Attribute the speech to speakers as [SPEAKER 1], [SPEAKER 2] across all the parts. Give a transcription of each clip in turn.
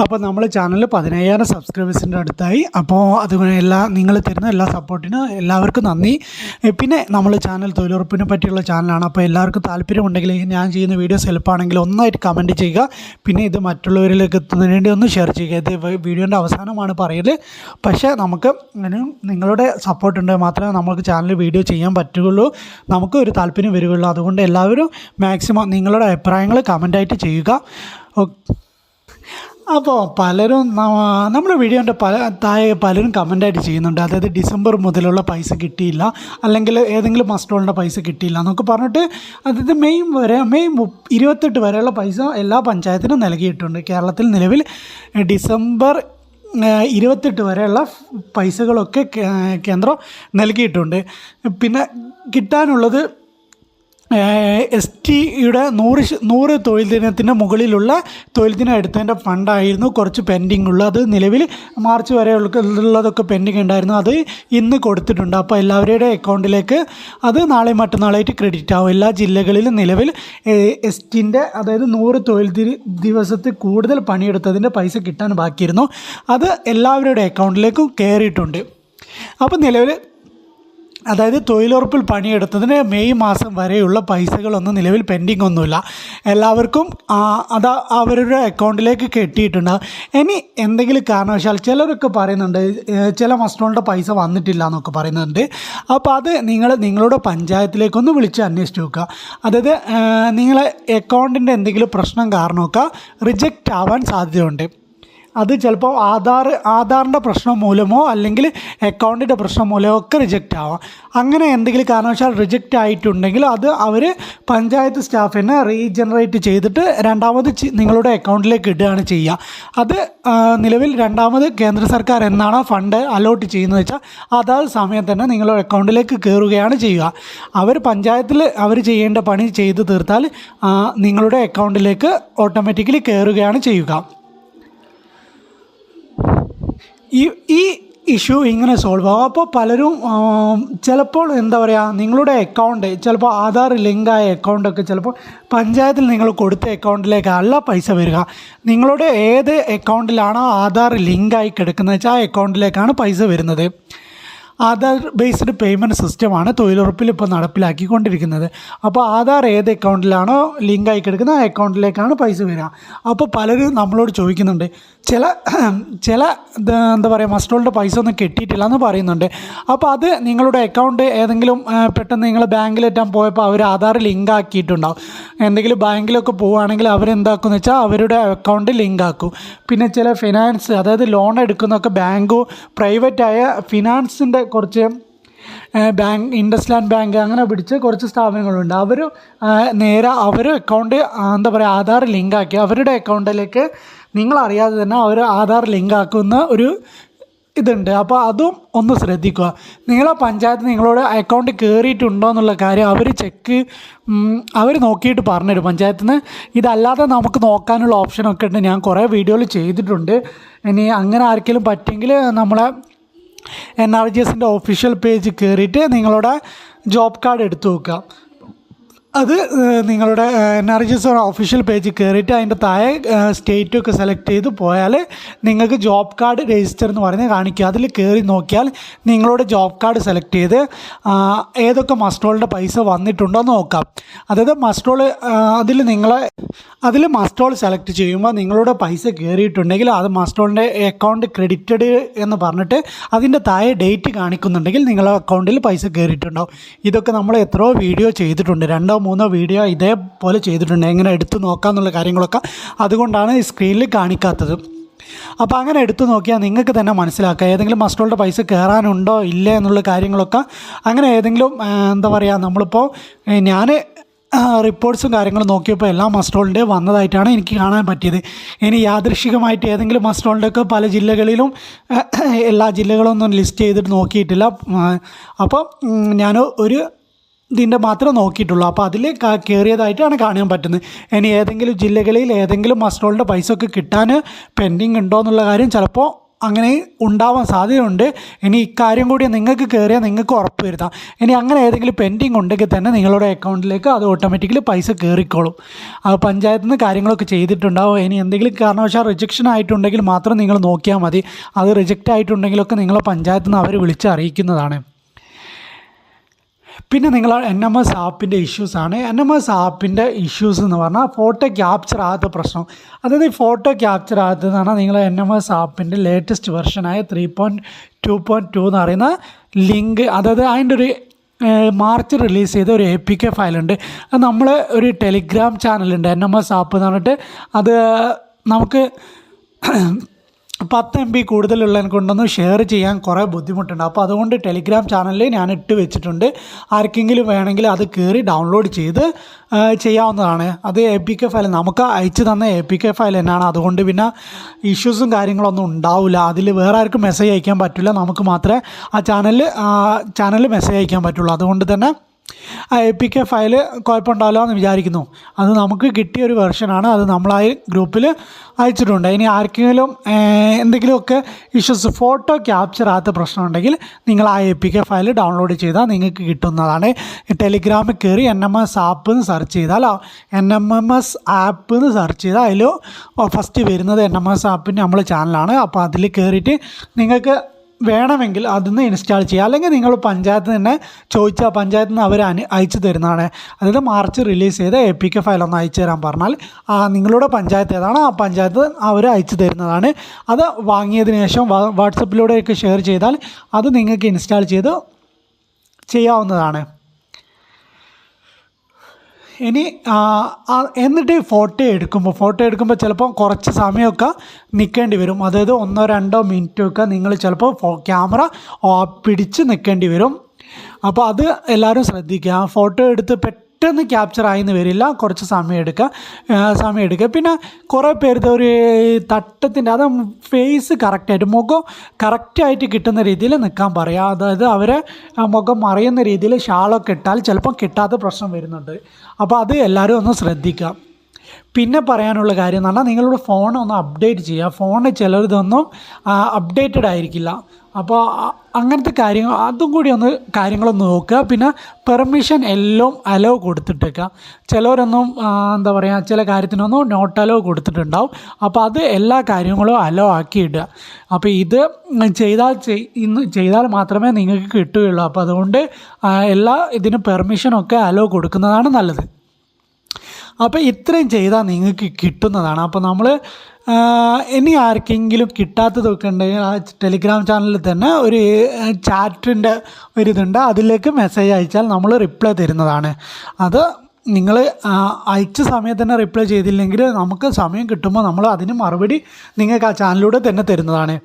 [SPEAKER 1] അപ്പോൾ നമ്മൾ ചാനൽ പതിനയ്യായിരം സബ്സ്ക്രൈബേഴ്സിന്റെ അടുത്തായി. അപ്പോൾ അതുപോലെ എല്ലാ നിങ്ങൾ തരുന്ന എല്ലാ സപ്പോർട്ടിനും എല്ലാവർക്കും നന്ദി. പിന്നെ നമ്മൾ ചാനൽ തൊഴിലുറപ്പിനെ പറ്റിയുള്ള ചാനലാണ് അപ്പോൾ എല്ലാവർക്കും താല്പര്യമുണ്ടെങ്കിൽ ഞാൻ ചെയ്യുന്ന വീഡിയോസ് എളുപ്പമാണെങ്കിൽ ഒന്നായിട്ട് കമന്റ് ചെയ്യുക. പിന്നെ ഇത് മറ്റുള്ളവരിലേക്ക് എത്തുന്നതിന് വേണ്ടി ഒന്ന് ഷെയർ ചെയ്യുക. ഇത് വീഡിയോന്റെ അവസാനമാണ് പറയൽ പക്ഷേ നമുക്ക് നിങ്ങളുടെ സപ്പോർട്ട് ഉണ്ടെങ്കിൽ മാത്രമേ നമുക്ക് ചാനൽ വീഡിയോ ചെയ്യാൻ പറ്റുകയുള്ളൂ. നമുക്ക് ഒരു താല്പര്യം വരികയുള്ളൂ. അതുകൊണ്ട് എല്ലാവരും മാക്സിമം നിങ്ങളുടെ അഭിപ്രായങ്ങൾ കമന്റായിട്ട് ചെയ്യുക. ഓ- അപ്പോൾ പലരും നമ്മുടെ വീഡിയോന്റെ പല താഴെ പലരും കമന്റായിട്ട് ചെയ്യുന്നുണ്ട്. അതായത് ഡിസംബർ മുതലുള്ള പൈസ കിട്ടിയില്ല. അല്ലെങ്കിൽ ഏതെങ്കിലും മസ്റ്റോളിന്റെ പൈസ കിട്ടിയില്ല എന്നൊക്കെ പറഞ്ഞിട്ട് അതായത് മെയ് വരെ മെയ് ഇരുപത്തെട്ട് വരെയുള്ള പൈസ എല്ലാ പഞ്ചായത്തിനും നൽകിയിട്ടുണ്ട്. കേരളത്തിൽ നിലവിൽ ഡിസംബർ ഇരുപത്തെട്ട് വരെയുള്ള പൈസകളൊക്കെ കേന്ദ്രം നൽകിയിട്ടുണ്ട്. പിന്നെ കിട്ടാനുള്ളത് എസ് ടിയുടെ നൂറ് നൂറ് തൊഴിൽ ദിനത്തിന് മുകളിലുള്ള തൊഴിൽ ദിനം എടുത്തതിന്റെ ഫണ്ടായിരുന്നു കുറച്ച് പെൻഡിങ് ഉള്ളത് അത് നിലവിൽ മാർച്ച് വരെ ഉള്ളതൊക്കെ പെൻഡിങ് ഉണ്ടായിരുന്നു. അത് ഇന്ന് കൊടുത്തിട്ടുണ്ട്. അപ്പോൾ എല്ലാവരുടെ അക്കൗണ്ടിലേക്ക് അത് നാളെ മറ്റന്നാളായിട്ട് ക്രെഡിറ്റ് ആവും. എല്ലാ ജില്ലകളിലും നിലവിൽ എസ് ടിന്റെ അതായത് നൂറ് തൊഴിൽ ദിവസത്തിൽ കൂടുതൽ പണിയെടുത്തതിന്റെ പൈസ കിട്ടാൻ ബാക്കിയിരുന്നു. അത് എല്ലാവരുടെ അക്കൗണ്ടിലേക്കും കയറിയിട്ടുണ്ട്. അപ്പോൾ നിലവിൽ അതായത് തൊഴിലുറപ്പിൽ പണിയെടുത്തതിന് മെയ് മാസം വരെയുള്ള പൈസകളൊന്നും നിലവിൽ പെൻഡിങ് ഒന്നുമില്ല. എല്ലാവർക്കും അത് അവരുടെ അക്കൗണ്ടിലേക്ക് കെട്ടിയിട്ടുണ്ട്. ഇനി എന്തെങ്കിലും കാരണവശാൽ ചിലരൊക്കെ പറയുന്നുണ്ട് ചില മസ്റ്റോണിന്റെ പൈസ വന്നിട്ടില്ല എന്നൊക്കെ പറയുന്നുണ്ട്. അപ്പോൾ അത് നിങ്ങൾ നിങ്ങളുടെ പഞ്ചായത്തിലേക്കൊന്ന് വിളിച്ച് അന്വേഷിച്ച് നോക്കുക. അതായത് നിങ്ങളെ അക്കൗണ്ടിന്റെ എന്തെങ്കിലും പ്രശ്നം കാരണമൊക്കെ റിജക്റ്റ് ആവാൻ സാധ്യതയുണ്ട്. അത് ചിലപ്പോൾ ആധാർ ആധാറിന്റെ പ്രശ്നം മൂലമോ അല്ലെങ്കിൽ അക്കൗണ്ടിന്റെ പ്രശ്നം മൂലമോ ഒക്കെ റിജക്റ്റ് ആവാം. അങ്ങനെ എന്തെങ്കിലും കാരണവശാൽ റിജക്റ്റ് ആയിട്ടുണ്ടെങ്കിൽ അത് അവർ പഞ്ചായത്ത് സ്റ്റാഫിനെ റീജനറേറ്റ് ചെയ്തിട്ട് രണ്ടാമത് നിങ്ങളുടെ അക്കൗണ്ടിലേക്ക് ഇടുകയാണ് ചെയ്യുക. അത് നിലവിൽ രണ്ടാമത് കേന്ദ്ര സർക്കാർ എന്നാണോ ഫണ്ട് അലോട്ട് ചെയ്യുന്നത് വെച്ചാൽ അതാത് സമയം തന്നെ നിങ്ങളുടെ അക്കൗണ്ടിലേക്ക് കയറുകയാണ് ചെയ്യുക. അവർ പഞ്ചായത്തിൽ അവർ ചെയ്യേണ്ട പണി ചെയ്ത് തീർത്താൽ നിങ്ങളുടെ അക്കൗണ്ടിലേക്ക് ഓട്ടോമാറ്റിക്കലി കയറുകയാണ് ചെയ്യുക. ഈ ഈ ഇഷ്യൂ ഇങ്ങനെ സോൾവ് ആവും. അപ്പോൾ പലരും ചിലപ്പോൾ എന്താ പറയുക നിങ്ങളുടെ അക്കൗണ്ട് ചിലപ്പോൾ ആധാർ ലിങ്കായ അക്കൗണ്ടൊക്കെ ചിലപ്പോൾ പഞ്ചായത്തിൽ നിങ്ങൾ കൊടുത്ത അക്കൗണ്ടിലേക്ക് അല്ല പൈസ വരിക. നിങ്ങളുടെ ഏത് അക്കൗണ്ടിലാണോ ആധാർ ലിങ്കായി കിടക്കുന്നത് വെച്ചാൽ ആ അക്കൗണ്ടിലേക്കാണ് പൈസ വരുന്നത്. ആധാർ ബേസ്ഡ് പേയ്മെന്റ് സിസ്റ്റമാണ് തൊഴിലുറപ്പിൽ ഇപ്പോൾ നടപ്പിലാക്കിക്കൊണ്ടിരിക്കുന്നത്. അപ്പോൾ ആധാർ ഏത് അക്കൗണ്ടിലാണോ ലിങ്ക് കിടക്കുന്നത് ആ അക്കൗണ്ടിലേക്കാണ് പൈസ വരിക. അപ്പോൾ പലരും നമ്മളോട് ചോദിക്കുന്നുണ്ട് ചില ചില എന്താ പറയുക മസ്റ്റോളുടെ പൈസ ഒന്നും കിട്ടിയിട്ടില്ല എന്ന് പറയുന്നുണ്ട്. അപ്പോൾ അത് നിങ്ങളുടെ അക്കൗണ്ട് ഏതെങ്കിലും പെട്ടെന്ന് നിങ്ങൾ ബാങ്കിൽ ബാങ്കിലെത്താൻ പോയപ്പോൾ അവർ ആധാർ ലിങ്ക് ആക്കിയിട്ടുണ്ടാവും. എന്തെങ്കിലും ബാങ്കിലൊക്കെ പോവുകയാണെങ്കിൽ അവരെന്താക്കുമെന്ന് വെച്ചാൽ അവരുടെ അക്കൗണ്ട് ലിങ്ക് ആക്കും. പിന്നെ ചില ഫിനാൻസ് അതായത് ലോൺ എടുക്കുന്നൊക്കെ ബാങ്കോ പ്രൈവറ്റായ ഫിനാൻസിന്റെ കുറച്ച് ബാങ്ക് ഇൻഡസ്ലാൻഡ് ബാങ്ക് അങ്ങനെ പിടിച്ച് കുറച്ച് സ്ഥാപനങ്ങളുണ്ട്. അവർ നേരെ അവർ അക്കൗണ്ട് എന്താ പറയുക ആധാർ ലിങ്കാക്കി അവരുടെ അക്കൗണ്ടിലേക്ക് നിങ്ങളറിയാതെ തന്നെ അവർ ആധാർ ലിങ്കാക്കുന്ന ഒരു ഇതുണ്ട്. അപ്പോൾ അതും ഒന്ന് ശ്രദ്ധിക്കുക. നിങ്ങളെ പഞ്ചായത്ത് നിങ്ങളോട് അക്കൗണ്ട് കയറിയിട്ടുണ്ടോ എന്നുള്ള കാര്യം അവർ ചെക്ക് അവർ നോക്കിയിട്ട് പറഞ്ഞുതരും പഞ്ചായത്തിൽ നിന്ന് ഇതല്ലാതെ നമുക്ക് നോക്കാനുള്ള ഓപ്ഷനൊക്കെ ഉണ്ട്. ഞാൻ കുറേ വീഡിയോയിൽ ചെയ്തിട്ടുണ്ട്. ഇനി അങ്ങനെ ആർക്കെങ്കിലും പറ്റിയെങ്കിൽ നമ്മളെ എൻ ആർ ജി എസിന്റെ ഒഫീഷ്യൽ പേജ് കയറിയിട്ട് നിങ്ങളുടെ ജോബ് കാർഡ് എടുത്തു വെക്കുക. അത് നിങ്ങളുടെ N R G S official പേജിൽ കയറിയിട്ട് അതിന്റെ താഴെ സ്റ്റേറ്റൊക്കെ സെലക്ട് ചെയ്ത് പോയാൽ നിങ്ങൾക്ക് ജോബ് കാർഡ് രജിസ്റ്റർ എന്ന് പറഞ്ഞ് കാണിക്കുക അതിൽ കയറി നോക്കിയാൽ നിങ്ങളുടെ ജോബ് കാർഡ് സെലക്ട് ചെയ്ത് ഏതൊക്കെ മസ്റ്റോളിന്റെ പൈസ വന്നിട്ടുണ്ടോ എന്ന് നോക്കാം. അതായത് മസ്റ്റോൾ അതിൽ നിങ്ങളെ അതിൽ മസ്റ്റോൾ സെലക്ട് ചെയ്യുമ്പോൾ നിങ്ങളുടെ പൈസ കയറിയിട്ടുണ്ടെങ്കിൽ അത് മസ്റ്റോളിന്റെ അക്കൗണ്ട് ക്രെഡിറ്റഡ് എന്ന് പറഞ്ഞിട്ട് അതിന്റെ താഴെ ഡേറ്റ് കാണിക്കുന്നുണ്ടെങ്കിൽ നിങ്ങളുടെ അക്കൗണ്ടിൽ പൈസ കയറിയിട്ടുണ്ടാവും ഇതൊക്കെ നമ്മൾ എത്രയോ വീഡിയോ ചെയ്തിട്ടുണ്ട്. രണ്ടോ മൂന്നോ വീഡിയോ ഇതേപോലെ ചെയ്തിട്ടുണ്ട്. എങ്ങനെ എടുത്തു നോക്കാമെന്നുള്ള കാര്യങ്ങളൊക്കെ അതുകൊണ്ടാണ് ഈ സ്ക്രീനിൽ കാണിക്കാത്തത്. അപ്പോൾ അങ്ങനെ എടുത്തു നോക്കിയാൽ നിങ്ങൾക്ക് തന്നെ മനസ്സിലാക്കുക ഏതെങ്കിലും മസ്റ്റോളുടെ പൈസ കയറാനുണ്ടോ ഇല്ലേ എന്നുള്ള കാര്യങ്ങളൊക്കെ അങ്ങനെ ഏതെങ്കിലും എന്താ പറയുക നമ്മളിപ്പോൾ ഞാൻ റിപ്പോർട്ട്സും കാര്യങ്ങളും നോക്കിയപ്പോൾ എല്ലാ മസ്റ്റോളിന്റെയും വന്നതായിട്ടാണ് എനിക്ക് കാണാൻ പറ്റിയത്. ഇനി യാദൃശികമായിട്ട് ഏതെങ്കിലും മസ്റ്റോളിന്റെയൊക്കെ പല ജില്ലകളിലും എല്ലാ ജില്ലകളൊന്നും ലിസ്റ്റ് ചെയ്തിട്ട് നോക്കിയിട്ടില്ല. അപ്പോൾ ഞാൻ ഒരു ഇതിന്റെ മാത്രമേ നോക്കിയിട്ടുള്ളൂ. അപ്പോൾ അതിൽ കയറിയതായിട്ടാണ് കാണാൻ പറ്റുന്നത്. ഇനി ഏതെങ്കിലും ജില്ലകളിൽ ഏതെങ്കിലും മസ്റ്റോളിന്റെ പൈസ ഒക്കെ കിട്ടാൻ പെൻഡിങ് ഉണ്ടോ എന്നുള്ള കാര്യം ചിലപ്പോൾ അങ്ങനെ ഉണ്ടാവാൻ സാധ്യതയുണ്ട്. ഇനി ഇക്കാര്യം കൂടി നിങ്ങൾക്ക് കയറിയാൽ നിങ്ങൾക്ക് ഉറപ്പ് വരുത്താം. ഇനി അങ്ങനെ ഏതെങ്കിലും പെൻഡിങ് ഉണ്ടെങ്കിൽ തന്നെ നിങ്ങളുടെ അക്കൗണ്ടിലേക്ക് അത് ഓട്ടോമാറ്റിക്കലി പൈസ കയറിക്കോളും അത് പഞ്ചായത്തിൽ നിന്ന് കാര്യങ്ങളൊക്കെ ചെയ്തിട്ടുണ്ടാവും. ഇനി എന്തെങ്കിലും കാരണവശാൽ റിജക്ഷൻ ആയിട്ടുണ്ടെങ്കിൽ മാത്രം നിങ്ങൾ നോക്കിയാൽ മതി. അത് റിജക്റ്റ് ആയിട്ടുണ്ടെങ്കിലൊക്കെ നിങ്ങളെ പഞ്ചായത്തിൽ നിന്ന് അവർ വിളിച്ച് അറിയിക്കുന്നതാണ് പിന്നെ നിങ്ങൾ എൻ എം എസ് ആപ്പിന്റെ ഇഷ്യൂസാണ് എൻ എം എസ് ആപ്പിന്റെ ഇഷ്യൂസ് എന്ന് പറഞ്ഞാൽ ഫോട്ടോ ക്യാപ്ചർ ആകാത്ത പ്രശ്നം. അതായത് ഫോട്ടോ ക്യാപ്ചർ ആകാത്തതാണ് നിങ്ങൾ എൻ എം എസ് ആപ്പിന്റെ latest വെർഷനായ three point two point two എന്ന് പറയുന്ന ലിങ്ക് അതായത് അതിന്റെ ഒരു മാർച്ച് റിലീസ് ചെയ്ത ഒരു എ പി കെ ഫയലുണ്ട് അത് നമ്മൾ ഒരു ടെലിഗ്രാം ചാനലുണ്ട് എൻ എം എസ് ആപ്പ് എന്ന് പറഞ്ഞിട്ട്. അത് നമുക്ക് പത്ത് എം ബി കൂടുതലുള്ളതിനെ കൊണ്ടൊന്നും ഷെയർ ചെയ്യാൻ കുറേ ബുദ്ധിമുട്ടുണ്ട്. അപ്പോൾ അതുകൊണ്ട് ടെലിഗ്രാം ചാനലിൽ ഞാൻ ഇട്ട് വെച്ചിട്ടുണ്ട്. ആർക്കെങ്കിലും വേണമെങ്കിൽ അത് കയറി ഡൗൺലോഡ് ചെയ്ത് ചെയ്യാവുന്നതാണ്. അത് എ പി കെ ഫയൽ നമുക്ക് അയച്ചു തന്ന എ പി കെ ഫയൽ തന്നെയാണ്. അതുകൊണ്ട് പിന്നെ ഇഷ്യൂസും കാര്യങ്ങളൊന്നും ഉണ്ടാവില്ല അതിൽ വേറെ ആർക്കും മെസ്സേജ് അയക്കാൻ പറ്റില്ല. നമുക്ക് മാത്രമേ ആ ചാനലിൽ ചാനലിൽ മെസ്സേജ് അയക്കാൻ പറ്റുള്ളൂ. അതുകൊണ്ട് തന്നെ ആ എ പി കെ ഫയൽ കുഴപ്പമുണ്ടാവില്ല എന്ന് വിചാരിക്കുന്നു. അത് നമുക്ക് കിട്ടിയ ഒരു വെർഷനാണ് അത് നമ്മളായി ഗ്രൂപ്പിൽ അയച്ചിട്ടുണ്ട്. ഇനി ആർക്കെങ്കിലും എന്തെങ്കിലുമൊക്കെ ഇഷ്യൂസ് ഫോട്ടോ ക്യാപ്ചർ ആകാത്ത പ്രശ്നമുണ്ടെങ്കിൽ നിങ്ങൾ ആ A P K file download ചെയ്താൽ നിങ്ങൾക്ക് കിട്ടുന്നതാണ്. ടെലിഗ്രാമിൽ കയറി എൻ എം എസ് ആപ്പ് എന്ന് സെർച്ച് ചെയ്താൽ N M M S app എന്ന് സെർച്ച് ചെയ്താൽ അതിൽ ഫസ്റ്റ് വരുന്നത് എൻ എം എസ് ആപ്പിന്റെ നമ്മൾ ചാനലാണ് അപ്പോൾ അതിൽ കയറിയിട്ട് നിങ്ങൾക്ക് വേണമെങ്കിൽ അതിന്ന് ഇൻസ്റ്റാൾ ചെയ്യുക അല്ലെങ്കിൽ നിങ്ങൾ പഞ്ചായത്ത് തന്നെ ചോദിച്ചാൽ പഞ്ചായത്ത് നിന്ന് അവർ അയച്ചു തരുന്നതാണ്. അതായത് മാർച്ച് റിലീസ് ചെയ്ത എ പി കെ ഫയൽ ഒന്ന് അയച്ചു തരാൻ പറഞ്ഞാൽ ആ നിങ്ങളുടെ പഞ്ചായത്ത് ഏതാണ് ആ പഞ്ചായത്ത് അവർ അയച്ചു തരുന്നതാണ്. അത് വാങ്ങിയതിന് ശേഷം വാട്സപ്പിലൂടെയൊക്കെ ഷെയർ ചെയ്താൽ അത് നിങ്ങൾക്ക് ഇൻസ്റ്റാൾ ചെയ്ത് ചെയ്യാവുന്നതാണ്. ഇനി എന്നിട്ട് ഫോട്ടോ എടുക്കുമ്പോൾ ഫോട്ടോ എടുക്കുമ്പോൾ ചിലപ്പോൾ കുറച്ച് സമയമൊക്കെ നിൽക്കേണ്ടി വരും. അതായത് ഒന്നോ രണ്ടോ മിനിറ്റൊക്കെ നിങ്ങൾ ചിലപ്പോൾ ക്യാമറ പിടിച്ച് നിൽക്കേണ്ടി വരും. അപ്പോൾ അത് എല്ലാവരും ശ്രദ്ധിക്കുക. ഫോട്ടോ എടുത്ത് പെട്ടെന്ന് ക്യാപ്ചർ ആയെന്ന് വരില്ല. കുറച്ച് സമയം എടുക്കുക. സമയം എടുക്കുക. പിന്നെ കുറേ പേരുടെ ഒരു തട്ടത്തിന്റെ അത് ഫേസ് കറക്റ്റായിട്ട് മുഖം കറക്റ്റായിട്ട് കിട്ടുന്ന രീതിയിൽ നിൽക്കാൻ പറയുക അതായത് അവരെ മുഖം മറിയുന്ന രീതിയിൽ ഷാളൊക്കെ ഇട്ടാൽ ചിലപ്പം കിട്ടാത്ത പ്രശ്നം വരുന്നുണ്ട്. അപ്പോൾ അത് എല്ലാവരും ഒന്ന് ശ്രദ്ധിക്കുക. പിന്നെ പറയാനുള്ള കാര്യം എന്ന് പറഞ്ഞാൽ നിങ്ങളുടെ ഫോൺ ഒന്ന് അപ്ഡേറ്റ് ചെയ്യുക. ഫോണ് ചിലരിതൊന്നും അപ്ഡേറ്റഡ് ആയിരിക്കില്ല. അപ്പോൾ അങ്ങനത്തെ കാര്യങ്ങൾ അതും കൂടി ഒന്ന് കാര്യങ്ങളൊന്ന് നോക്കുക. പിന്നെ പെർമിഷൻ എല്ലാം അലോ കൊടുത്തിട്ടേക്കുക. ചിലവരൊന്നും എന്താ പറയുക ചില കാര്യത്തിനൊന്നും നോട്ട് അലോ കൊടുത്തിട്ടുണ്ടാവും. അപ്പോൾ അത് എല്ലാ കാര്യങ്ങളും അലോ ആക്കി ഇടുക. അപ്പോൾ ഇത് ചെയ്താൽ ചെയ്- ഇന്ന് ചെയ്താൽ മാത്രമേ നിങ്ങൾക്ക് കിട്ടുകയുള്ളൂ. അപ്പോൾ അതുകൊണ്ട് എല്ലാ ഇതിന് പെർമിഷനൊക്കെ അലോ കൊടുക്കുന്നതാണ് നല്ലത്. അപ്പോൾ ഇത്രയും ചെയ്താൽ നിങ്ങൾക്ക് കിട്ടുന്നതാണ്. അപ്പോൾ നമ്മൾ ഇനി ആർക്കെങ്കിലും കിട്ടാത്തതൊക്കെ ഉണ്ടെങ്കിൽ ആ ടെലിഗ്രാം ചാനലിൽ തന്നെ ഒരു ചാറ്റിന്റെ ഒരിതുണ്ട് അതിലേക്ക് മെസ്സേജ് അയച്ചാൽ നമ്മൾ റിപ്ലൈ തരുന്നതാണ്. അത് നിങ്ങൾ അയച്ച സമയത്ത് തന്നെ റിപ്ലൈ ചെയ്തില്ലെങ്കിൽ നമുക്ക് സമയം കിട്ടുമ്പോൾ നമ്മൾ അതിന് മറുപടി നിങ്ങൾക്ക് ആ ചാനലിലൂടെ തന്നെ തരുന്നതാണ്.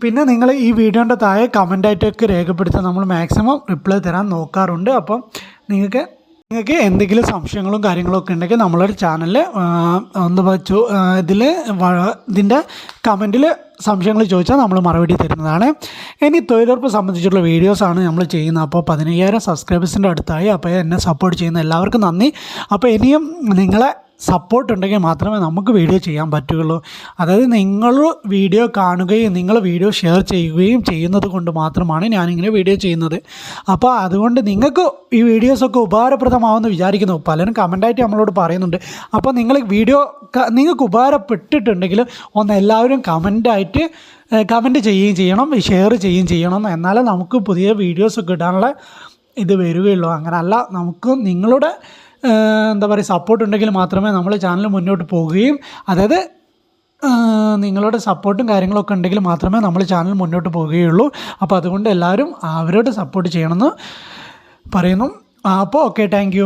[SPEAKER 1] പിന്നെ നിങ്ങൾ ഈ വീഡിയോന്റെ താഴെ കമന്റായിട്ടൊക്കെ രേഖപ്പെടുത്താൻ നമ്മൾ മാക്സിമം റിപ്ലൈ തരാൻ നോക്കാറുണ്ട്. അപ്പം നിങ്ങൾക്ക് നിങ്ങൾക്ക് എന്തെങ്കിലും സംശയങ്ങളും കാര്യങ്ങളും ഒക്കെ ഉണ്ടെങ്കിൽ നമ്മളൊരു ചാനലിൽ ഒന്ന് വെച്ചു ഇതിൽ ഇതിന്റെ കമന്റിൽ സംശയങ്ങൾ ചോദിച്ചാൽ നമ്മൾ മറുപടി തരുന്നതാണ്. ഇനി തൊഴിലുറപ്പ് സംബന്ധിച്ചുള്ള വീഡിയോസാണ് നമ്മൾ ചെയ്യുന്നത്. അപ്പോൾ പതിനയ്യായിരം സബ്സ്ക്രൈബേഴ്സിന്റെ അടുത്തായി. അപ്പോൾ എന്നെ സപ്പോർട്ട് ചെയ്യുന്ന എല്ലാവർക്കും നന്ദി. അപ്പോൾ ഇനിയും നിങ്ങളെ സപ്പോർട്ട് ഉണ്ടെങ്കിൽ മാത്രമേ നമുക്ക് വീഡിയോ ചെയ്യാൻ പറ്റുകയുള്ളൂ. അതായത് നിങ്ങൾ വീഡിയോ കാണുകയും നിങ്ങൾ വീഡിയോ ഷെയർ ചെയ്യുകയും ചെയ്യുന്നത് കൊണ്ട് മാത്രമാണ് ഞാനിങ്ങനെ വീഡിയോ ചെയ്യുന്നത്. അപ്പോൾ അതുകൊണ്ട് നിങ്ങൾക്ക് ഈ വീഡിയോസൊക്കെ ഉപകാരപ്രദമാവുമെന്ന് വിചാരിക്കുന്നു. പലരും കമന്റായിട്ട് നമ്മളോട് പറയുന്നുണ്ട്. അപ്പോൾ നിങ്ങൾ വീഡിയോ നിങ്ങൾക്ക് ഉപകാരപ്പെട്ടിട്ടുണ്ടെങ്കിൽ ഒന്ന് എല്ലാവരും കമന്റായിട്ട് കമന്റ് ചെയ്യുകയും ചെയ്യണം ഷെയർ ചെയ്യുകയും ചെയ്യണം. എന്നാലേ നമുക്ക് പുതിയ വീഡിയോസൊക്കെ ഇടാനുള്ള ഇത് വരികയുള്ളൂ. അങ്ങനല്ല നമുക്ക് നിങ്ങളുടെ എന്താ പറയുക സപ്പോർട്ട് ഉണ്ടെങ്കിൽ മാത്രമേ നമ്മൾ ചാനൽ മുന്നോട്ട് പോവുകയും അതായത് നിങ്ങളുടെ സപ്പോർട്ടും കാര്യങ്ങളൊക്കെ ഉണ്ടെങ്കിൽ മാത്രമേ നമ്മൾ ചാനൽ മുന്നോട്ട് പോവുകയുള്ളൂ. അപ്പോൾ അതുകൊണ്ട് എല്ലാവരും അവരോട് സപ്പോർട്ട് ചെയ്യണമെന്ന് പറയുന്നു. അപ്പോൾ ഓക്കെ താങ്ക്